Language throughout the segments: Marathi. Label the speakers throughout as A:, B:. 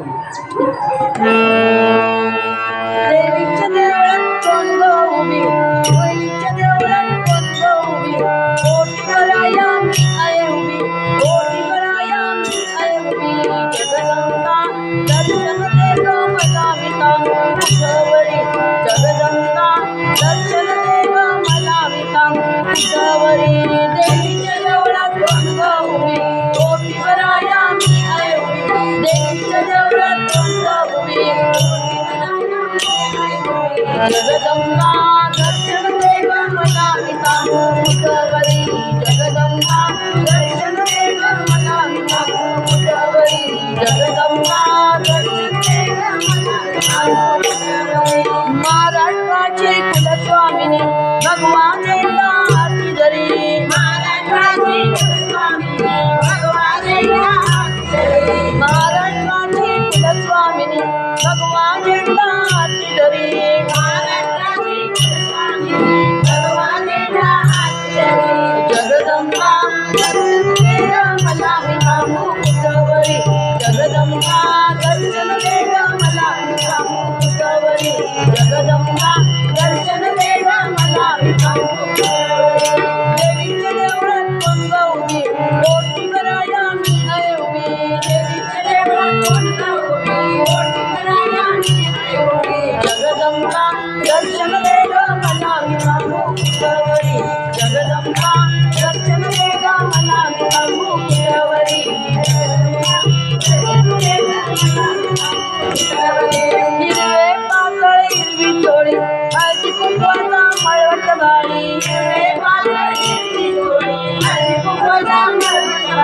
A: Mm-hmm. जगदंबा दर्शन देव मला पिता मुकवरी जगदंबा दर्शन देव मला पिता मुकवरी जगदंबा दर्शन देव मला महाराष्ट्राचे मला विकामू उतवरी जगदंबा दर्शन देग मला विकामू उतवरी जगदंबा दर्शन देग मला विकामू देवीचे देवळात गंगा उभी मोठी कराया मीनाय उभी देवीचे देवळात गंगा उभी मोठी कराया मीनाय उभी जगदंबा दर्शन देग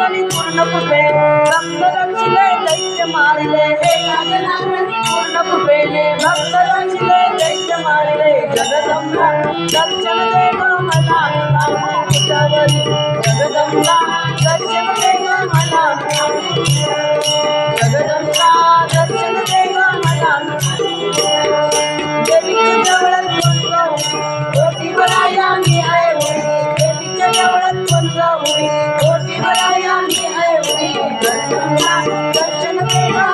A: நாரணி பூர்ணபுபே ரக்தரஞ்சிலே தைத்ய மாறிலே. பூர்ணபுபேலே ரக்தரஞ்சிலே தைத்ய மாறிலே. ஜகதம்பா தர்ச்சன தேவ மனா ஜகதம்பா தர்ச்சன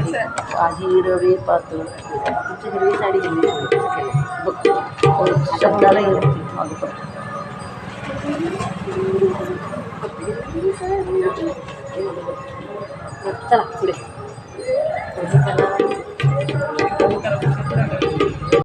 A: हिरवे पातळ आमची हिरवी
B: साडी घेऊन बघ शब्दाला चला पुढे